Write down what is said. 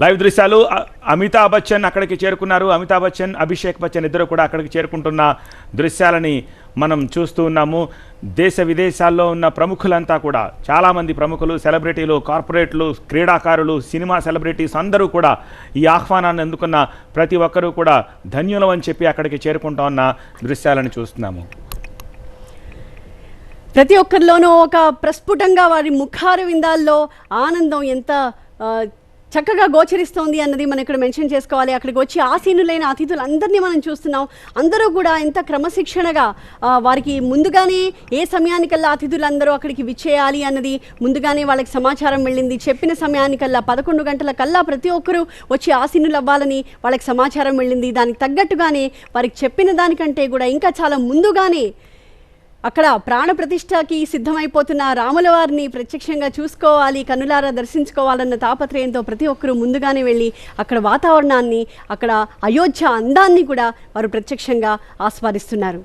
Live దృశ్యాలు అమితాబ్ బచ్చన్ అక్కడికి చేరుకున్నారు. అమితాబ్ బచ్చన్ అభిషేక్ బచ్చన్ ఇద్దరు కూడా అక్కడికి చేరుకుంటున్న దృశ్యాలని మనం చూస్తూ ఉన్నాము. దేశ విదేశాల్లో ఉన్న ప్రముఖులంతా కూడా చాలామంది ప్రముఖులు సెలబ్రిటీలు కార్పొరేట్లు క్రీడాకారులు సినిమా సెలబ్రిటీస్ అందరూ కూడా ఈ ఆహ్వానాన్ని అందుకున్న ప్రతి ఒక్కరూ కూడా ధన్యులం అని చెప్పి అక్కడికి చేరుకుంటా ఉన్న దృశ్యాలను చూస్తున్నాము. ప్రతి ఒక్కరిలోనూ ఒక ప్రస్ఫుటంగా వారి ముఖార విందాల్లో ఆనందం ఎంత చక్కగా గోచరిస్తోంది అన్నది మనం ఇక్కడ మెన్షన్ చేసుకోవాలి. అక్కడికి వచ్చి ఆసీనులైన అతిథులు అందరినీ మనం చూస్తున్నాం. అందరూ కూడా ఎంత క్రమశిక్షణగా వారికి ముందుగానే ఏ సమయానికల్లా అతిథులందరూ అక్కడికి విచ్చేయాలి అన్నది ముందుగానే వాళ్ళకి సమాచారం వెళ్ళింది. చెప్పిన సమయానికల్లా పదకొండు గంటల కల్లా ప్రతి ఒక్కరూ వచ్చి ఆసీనులు అవ్వాలని వాళ్ళకి సమాచారం వెళ్ళింది. దానికి తగ్గట్టుగానే వారికి చెప్పిన దానికంటే కూడా ఇంకా చాలా ముందుగానే అక్కడ ప్రాణ ప్రతిష్టకి సిద్ధమైపోతున్న రాముల వారిని ప్రత్యక్షంగా చూసుకోవాలి కనులారా దర్శించుకోవాలన్న తాపత్రయంతో ప్రతి ఒక్కరూ ముందుగానే వెళ్ళి అక్కడ వాతావరణాన్ని అక్కడ అయోధ్య అందాన్ని కూడా వారు ప్రత్యక్షంగా ఆస్వాదిస్తున్నారు.